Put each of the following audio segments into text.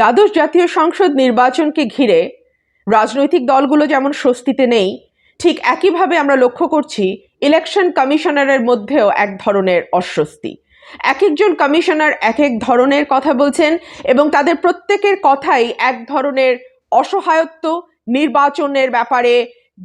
দ্বাদশ জাতীয় সংসদ নির্বাচনকে ঘিরে রাজনৈতিক দলগুলো যেমন স্বস্তিতে নেই, ঠিক একইভাবে আমরা লক্ষ্য করছি ইলেকশন কমিশনারের মধ্যেও এক ধরনের অস্বস্তি। এক একজন কমিশনার এক এক ধরনের কথা বলছেন এবং তাদের প্রত্যেকের কথাই এক ধরনের অসহায়ত্ব, নির্বাচনের ব্যাপারে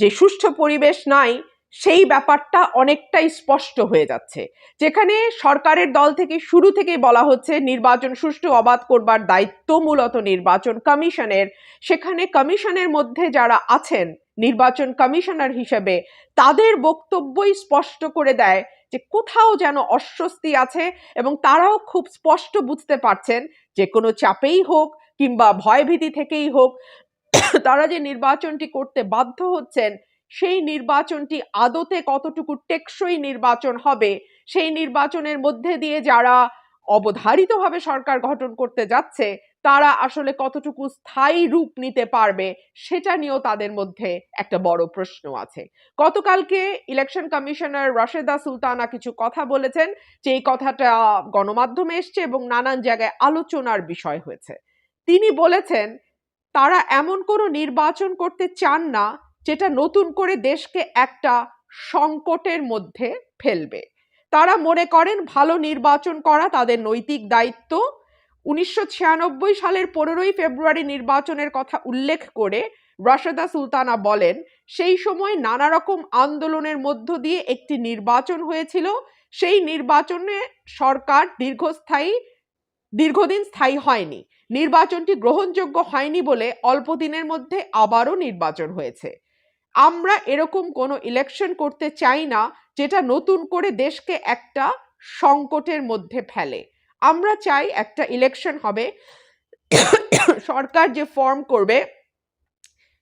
যে সুষ্ঠু পরিবেশ নাই সেই ব্যাপারটা অনেকটাই স্পষ্ট হয়ে যাচ্ছে। যেখানে সরকারের দল থেকে শুরু থেকেই বলা হচ্ছে, নির্বাচন সুষ্ঠু অবাধ করবার দায়িত্ব মূলত নির্বাচন কমিশনের। সেখানে কমিশনের মধ্যে যারা আছেন, নির্বাচন কমিশনার হিসেবে, তাদের বক্তব্যই স্পষ্ট করে দেয় যে কোথাও যেন অস্বস্তি আছে এবং তারাও খুব স্পষ্ট বুঝতে পারছেন যে কোনো চাপেই হোক কিংবা ভয়ভীতি থেকেই হোক, তারা যে নির্বাচনটি করতে বাধ্য হচ্ছেন সেই নির্বাচনটি আদতে কতটুকু টেকসই নির্বাচন হবে, সেই নির্বাচনের মধ্যে দিয়ে যারা অবধারিতভাবে সরকার গঠন করতে যাচ্ছে, তারা আসলে কতটুকু স্থায়ী রূপ নিতে পারবে, সেটা নিয়েও তাদের মধ্যে একটা বড় প্রশ্ন আছে। গতকালকে ইলেকশন কমিশনার রাশেদা সুলতানা কিছু কথা বলেছেন, যে এই কথাটা গণমাধ্যমে এসছে এবং নানান জায়গায় আলোচনার বিষয় হয়েছে। তিনি বলেছেন, তারা এমন কোনো নির্বাচন করতে চান না যেটা নতুন করে দেশকে একটা সংকটের মধ্যে ফেলবে। তারা মনে করেন ভালো নির্বাচন করা তাদের নৈতিক দায়িত্ব। উনিশশো ছিয়ানব্বই সালের পনেরোই ফেব্রুয়ারি নির্বাচনের কথা উল্লেখ করে রাশেদা সুলতানা বলেন, সেই সময় নানা রকম আন্দোলনের মধ্য দিয়ে একটি নির্বাচন হয়েছিল। সেই নির্বাচনে সরকার দীর্ঘস্থায়ী, দীর্ঘদিন স্থায়ী হয়নি। নির্বাচনটি গ্রহণযোগ্য হয়নি বলে অল্প দিনের মধ্যে আবারও নির্বাচন হয়েছে। আমরা এরকম কোনো ইলেকশন করতে চাই না, যেটা নতুন করে দেশকে একটা সংকটের মধ্যে ফেলে। আমরা চাই একটা ইলেকশন হবে, সরকার যে ফর্ম করবে,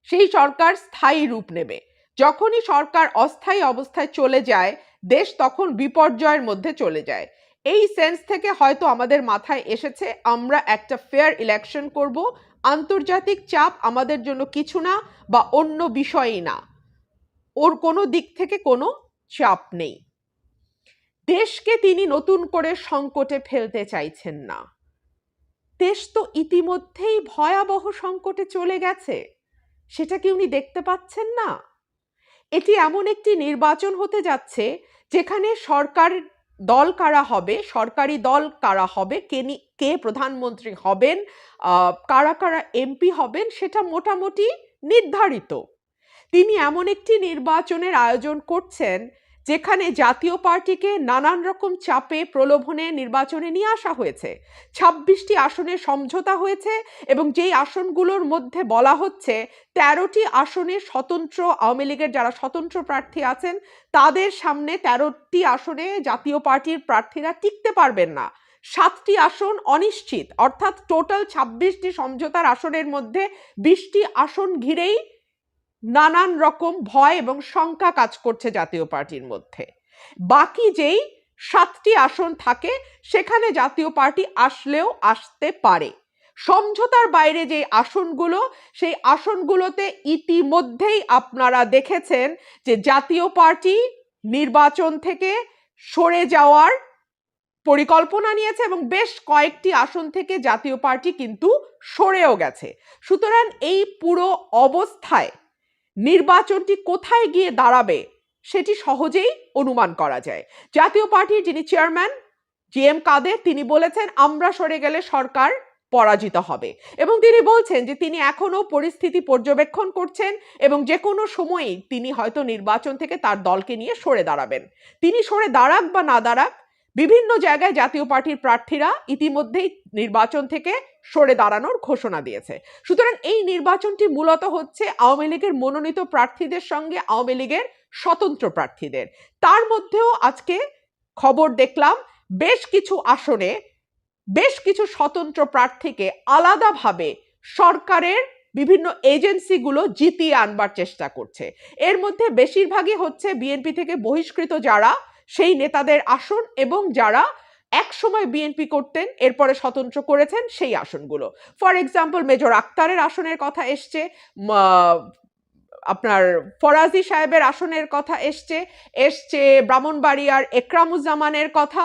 সেই সরকার স্থায়ী রূপ নেবে। যখনই সরকার অস্থায়ী অবস্থায় চলে যায়, দেশ তখন বিপর্যয়ের মধ্যে চলে যায়। এই সেন্স থেকে হয়তো আমাদের মাথায় এসেছে, আমরা একটা ফেয়ার ইলেকশন করব, আন্তর্জাতিক চাপ আমাদের জন্য কিছু না, বা অন্য বিষয়ই না। ওর কোনো দিক থেকে কোনো চাপ নেই। দেশকে তিনি নতুন করে সংকটে ফেলতে চাইছেন না। দেশ তো ইতিমধ্যেই ভয়াবহ সংকটে চলে গেছে, সেটা কি উনি দেখতে পাচ্ছেন না? এটি এমন একটি নির্বাচন হতে যাচ্ছে, যেখানে সরকার দল কারা হবে, সরকারি দল কারা হবে, কে কে প্রধানমন্ত্রী হবেন কারা কারা এমপি হবেন, সেটা মোটামুটি নির্ধারিত। তিনি এমন একটি নির্বাচনের আয়োজন করছেন যেখানে জাতীয় পার্টিকে নানান রকম চাপে প্রলোভনে নির্বাচনে নিয়ে আসা হয়েছে। ছাব্বিশটি আসনে সমঝোতা হয়েছে এবং যেই আসনগুলোর মধ্যে বলা হচ্ছে তেরোটি আসনে স্বতন্ত্র আওয়ামী লীগের যারা স্বতন্ত্র প্রার্থী আছেন, তাদের সামনে তেরোটি আসনে জাতীয় পার্টির প্রার্থীরা টিকতে পারবেন না। সাতটি আসন অনিশ্চিত, অর্থাৎ টোটাল ছাব্বিশটি সমঝোতার আসনের মধ্যে বিশটি আসন ঘিরেই নানান রকম ভয় এবং শঙ্কা কাজ করছে জাতীয় পার্টির মধ্যে। বাকি যেই সাতটি আসন থাকে, সেখানে জাতীয় পার্টি আসলেও আসতে পারে। সমঝোতার বাইরে যে আসনগুলো, সেই আসনগুলোতে ইতিমধ্যেই আপনারা দেখেছেন যে জাতীয় পার্টি নির্বাচন থেকে সরে যাওয়ার পরিকল্পনা নিয়েছে এবং বেশ কয়েকটি আসন থেকে জাতীয় পার্টি কিন্তু সরেও গেছে। সুতরাং এই পুরো অবস্থায় নির্বাচনটি কোথায় গিয়ে দাঁড়াবে, সেটি সহজেই অনুমান করা যায়। জাতীয় পার্টির যিনি চেয়ারম্যান, জি এম কাদের, তিনি বলেছেন, আমরা সরে গেলে সরকার পরাজিত হবে। এবং তিনি বলছেন যে, তিনি এখনও পরিস্থিতি পর্যবেক্ষণ করছেন এবং যে কোনো সময়ই তিনি হয়তো নির্বাচন থেকে তার দলকে নিয়ে সরে দাঁড়াবেন। তিনি সরে দাঁড়াক বা না দাঁড়াক বিভিন্ন জায়গায় জাতীয় পার্টির প্রার্থীরা ইতিমধ্যেই নির্বাচন থেকে সরে দাঁড়ানোর ঘোষণা দিয়েছে। সুতরাং এই নির্বাচনটি মূলত হচ্ছে আওয়ামী লীগের মনোনীত প্রার্থীদের সঙ্গে আওয়ামী লীগের স্বতন্ত্র প্রার্থীদের। তার মধ্যেও আজকে খবর দেখলাম, বেশ কিছু আসনে, বেশ কিছু স্বতন্ত্র প্রার্থীকে আলাদাভাবে সরকারের বিভিন্ন এজেন্সিগুলো জিতিয়ে আনবার চেষ্টা করছে। এর মধ্যে বেশিরভাগই হচ্ছে বিএনপি থেকে বহিষ্কৃত যারা সেই নেতাদের আসন এবং যারা এক সময় বিএনপি করতেন, এরপরে স্বতন্ত্র করেছেন সেই আসনগুলো। ফর এক্সাম্পল মেজর আক্তারের আসনের কথা এসছে আপনার ফরাজি সাহেবের আসনের কথা এসছে এসছে ব্রাহ্মণবাড়িয়ার একরামুজ্জামানের কথা,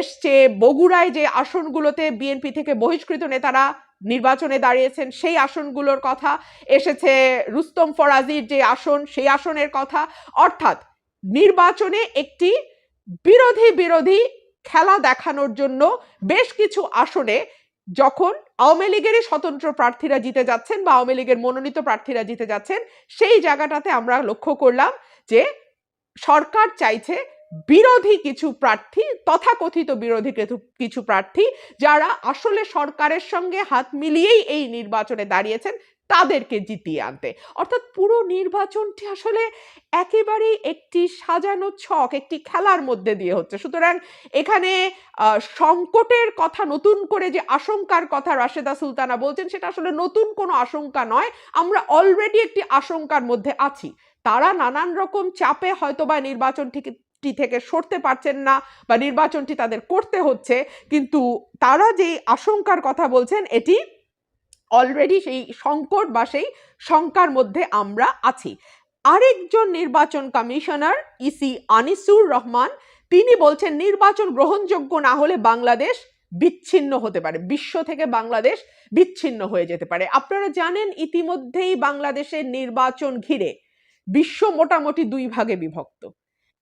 এসছে বগুড়ায় যে আসনগুলোতে বিএনপি থেকে বহিষ্কৃত নেতারা নির্বাচনে দাঁড়িয়েছেন, সেই আসনগুলোর কথা, এসেছে রুস্তম ফরাজির যে আসন, সেই আসনের কথা। অর্থাৎ নির্বাচনে একটি বিরোধী বিরোধী খেলা দেখানোর জন্য বেশ কিছু আসনে যখন আওয়ামী লীগেরই স্বতন্ত্র প্রার্থীরা জিতে যাচ্ছেন বা আওয়ামী লীগের মনোনীত প্রার্থীরা জিতে যাচ্ছেন, সেই জায়গাটাতে আমরা লক্ষ্য করলাম যে সরকার চাইছে বিরোধী কিছু প্রার্থী, তথাকথিত বিরোধী কিছু- কিছু প্রার্থী যারা আসলে সরকারের সঙ্গে হাত মিলিয়েই এই নির্বাচনে দাঁড়িয়েছেন তাদেরকে জিতিয়ে আনতে। অর্থাৎ পুরো নির্বাচনটি আসলে একেবারেই একটি সাজানো ছক, একটি খেলার মধ্যে দিয়ে হচ্ছে। সুতরাং এখানে সংকটের কথা, নতুন করে যে আশঙ্কার কথা রাশেদা সুলতানা বলছেন, সেটা আসলে নতুন কোনো আশঙ্কা নয়। আমরা অলরেডি একটি আশঙ্কার মধ্যে আছি। তারা নানান রকম চাপে হয়তোবা নির্বাচন টি থেকে সরতে পারছেন না বা নির্বাচনটি তাদের করতে হচ্ছে। কিন্তু তারা যে আশঙ্কার কথা বলছেন, এটি অলরেডি সেই সংকট বা সেই শঙ্কার মধ্যে আমরা আছি। আরেকজন নির্বাচন কমিশনার ইসি আনিসুর রহমান, তিনি বলছেন, নির্বাচন গ্রহণযোগ্য না হলে বাংলাদেশ বিচ্ছিন্ন হতে পারে। বিশ্ব থেকে বাংলাদেশ বিচ্ছিন্ন হয়ে যেতে পারে। আপনারা জানেন, ইতিমধ্যেই বাংলাদেশের নির্বাচন ঘিরে বিশ্ব মোটামুটি দুই ভাগে বিভক্ত।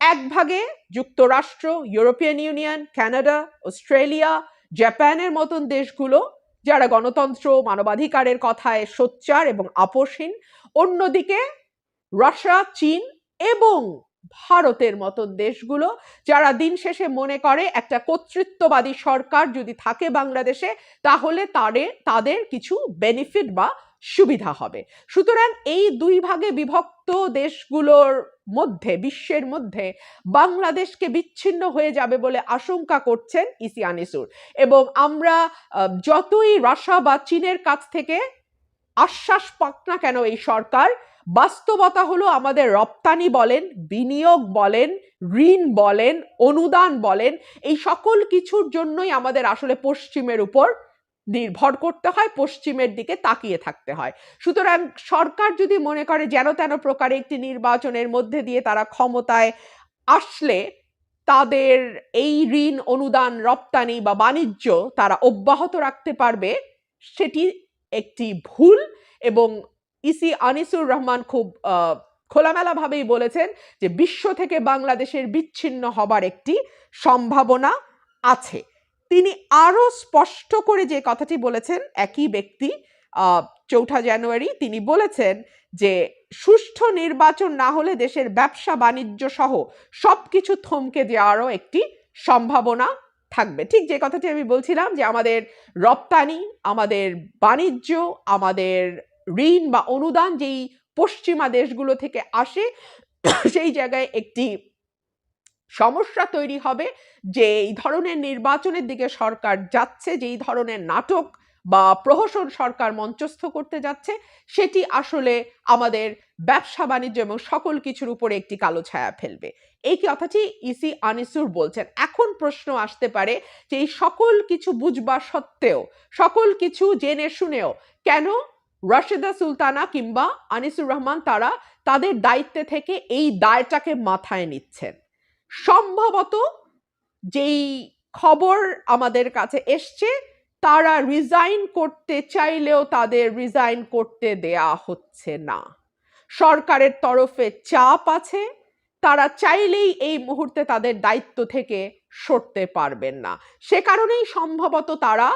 এক ভাগে যুক্তরাষ্ট্র, ইউরোপিয়ান ইউনিয়ন কানাডা অস্ট্রেলিয়া, জাপানের মতন দেশগুলো যারা গণতন্ত্র, মানবাধিকারের কথায় সোচ্চার এবং আপোষহীন, অন্যদিকে রাশিয়া, চীন এবং ভারতের মতন দেশগুলো যারা দিন শেষে মনে করে একটা কর্তৃত্ববাদী সরকার যদি থাকে বাংলাদেশে, তাহলে তাদের তাদের কিছু বেনিফিট বা সুবিধা হবে। সুতরাং এই দুই ভাগে বিভক্ত দেশগুলোর মধ্যে, বিশ্বের মধ্যে বাংলাদেশকে বিচ্ছিন্ন হয়ে যাবে বলে আশঙ্কা করছেন ইসি আনিসুর। এবং আমরা যতই রাশিয়া বা চীনের কাছ থেকে আশ্বাস পাক না কেন এই সরকার, বাস্তবতা হলো আমাদের রপ্তানি বলেন, বিনিয়োগ বলেন, ঋণ বলেন, অনুদান বলেন, এই সকল কিছুর জন্যই আমাদের আসলে পশ্চিমের উপর নির্ভর করতে হয়, পশ্চিমের দিকে তাকিয়ে থাকতে হয়। সুতরাং সরকার যদি মনে করে যেন তেন প্রকারে একটি নির্বাচনের মধ্যে দিয়ে তারা ক্ষমতায় আসলে, তাদের এই ঋণ, অনুদান, রপ্তানি বা বাণিজ্য তারা অব্যাহত রাখতে পারবে, সেটি একটি ভুল এবং ইসি আনিসুর রহমান খুব খোলামেলাভাবেই বলেছেন যে বিশ্ব থেকে বাংলাদেশের বিচ্ছিন্ন হবার একটি সম্ভাবনা আছে। তিনি আরও স্পষ্ট করে যে কথাটি বলেছেন, একই ব্যক্তি চৌঠা জানুয়ারি তিনি বলেছেন যে, সুষ্ঠু নির্বাচন না হলে দেশের ব্যবসা, বাণিজ্য সহ সবকিছু থমকে যাওয়ারও একটি সম্ভাবনা থাকবে। ঠিক যে কথাটি আমি বলছিলাম যে, আমাদের রপ্তানি, আমাদের বাণিজ্য, আমাদের ঋণ বা অনুদান যেই পশ্চিমা দেশগুলো থেকে আসে, সেই জায়গায় একটি সমস্যা তৈরি হবে যে এই ধরনের নির্বাচনের দিকে সরকার যাচ্ছে, যেই ধরনের নাটক বা প্রহসন সরকার মঞ্চস্থ করতে যাচ্ছে, সেটি আসলে আমাদের ব্যবসা বাণিজ্য এবং সকল কিছুর উপরে একটি কালো ছায়া ফেলবে। এই কথাটি ইসি আনিসুর বলছেন। এখন প্রশ্ন আসতে পারে যে এই সকল কিছু বুঝবা সত্ত্বেও, সকল কিছু জেনে শুনেও কেন রাশেদা সুলতানা কিংবা আনিসুর রহমান তারা তাদের দায়িত্বে থেকে এই দায়টাকে মাথায় নিচ্ছেন? সম্ভবত যেই খবর আমাদের কাছে এসছে, তারা রিজাইন করতে চাইলেও তাদের রিজাইন করতে দেয়া হচ্ছে না। সরকারের তরফে চাপ আছে, তারা চাইলেই এই মুহূর্তে তাদের দায়িত্ব থেকে সরতে পারবেন না। সে কারণেই সম্ভবত তারা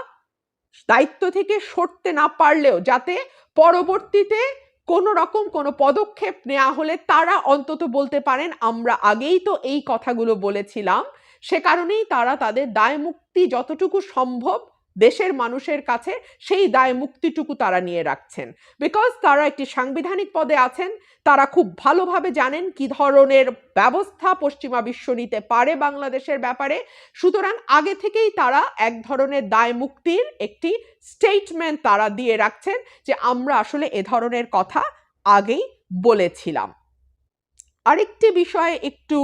দায়িত্ব থেকে সরতে না পারলেও যাতে পরবর্তীতে কোনো রকম কোনো পদক্ষেপ নেওয়া হলে তারা অন্তত বলতে পারেন, আমরা আগেই তো এই কথাগুলো বলেছিলাম। সে কারণেই তারা তাদের দায় মুক্তি যতটুকু সম্ভব দেশের মানুষের কাছে সেই দায় মুক্তিটুকু তারা নিয়ে রাখছেন। বিকজ তারা একটি সাংবিধানিক পদে আছেন, তারা খুব ভালোভাবে জানেন কি ধরনের ব্যবস্থা পশ্চিমা বিশ্ব নিতে পারে বাংলাদেশের ব্যাপারে। সুতরাং আগে থেকেই তারা এক ধরনের দায় মুক্তির একটি স্টেটমেন্ট তারা দিয়ে রাখছেন যে আমরা আসলে এ ধরনের কথা আগেই বলেছিলাম। আরেকটি বিষয়ে একটু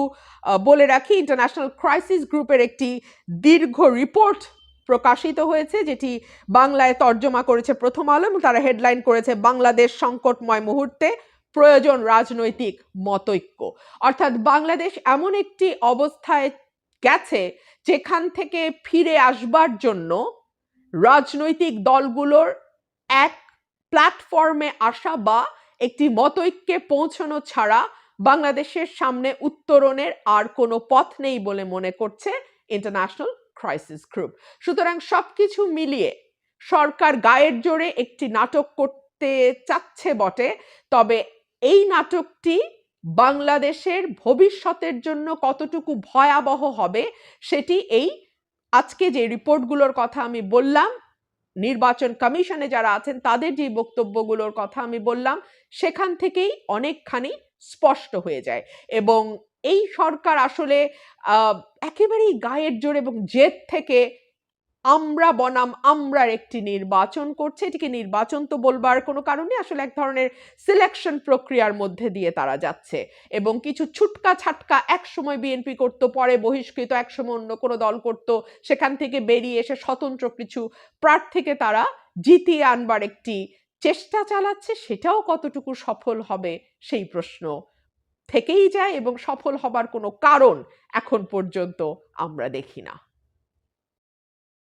বলে রাখি ইন্টারন্যাশনাল ক্রাইসিস গ্রুপের একটি দীর্ঘ রিপোর্ট প্রকাশিত হয়েছে, যেটি বাংলায় তর্জমা করেছে প্রথম আলো এবং তারা হেডলাইন করেছে বাংলাদেশ সংকটময় মুহূর্তে, প্রয়োজন রাজনৈতিক মতৈক্য। অর্থাৎ বাংলাদেশ এমন একটি অবস্থায় গেছে, যেখান থেকে ফিরে আসবার জন্য রাজনৈতিক দলগুলোর এক প্ল্যাটফর্মে আসা বা একটি মতৈক্যে পৌঁছানো ছাড়া বাংলাদেশের সামনে উত্তরণের আর কোনো পথ নেই বলে মনে করছে ইন্টারন্যাশনাল ক্রাইসিস গ্রুপ সুতরাং সবকিছু মিলিয়ে সরকার গায়ের জোরে একটি নাটক করতে চাচ্ছে বটে। তবে এই নাটকটি বাংলাদেশের ভবিষ্যতের জন্য কতটুকু ভয়াবহ হবে সেটি এই আজকে যে রিপোর্টগুলোর কথা আমি বললাম, নির্বাচন কমিশনে যারা আছেন তাদের যে বক্তব্যগুলোর কথা আমি বললাম, সেখান থেকেই অনেকখানি স্পষ্ট হয়ে যায়। এবং এই সরকার আসলে একেবারেই গায়ের জোর এবং জেদ থেকে আমরা বনাম, আমরার একটি নির্বাচন করছে। এটিকে নির্বাচন তো বলবার কোনো কারণ আসলে এক ধরনের সিলেকশন প্রক্রিয়ার মধ্যে দিয়ে তারা যাচ্ছে এবং কিছু ছুটকা ছাটকা এক সময় বিএনপি করত, পরে বহিষ্কৃত এক সময় অন্য কোনো দল করত, সেখান থেকে বেরিয়ে এসে স্বতন্ত্র কিছু প্রার্থীকে তারা জিতিয়ে আনবার একটি চেষ্টা চালাচ্ছে। সেটাও কতটুকু সফল হবে সেই প্রশ্ন। থেকেই যায় এবং সফল হবার কোনো কারণ এখন পর্যন্ত আমরা দেখি না।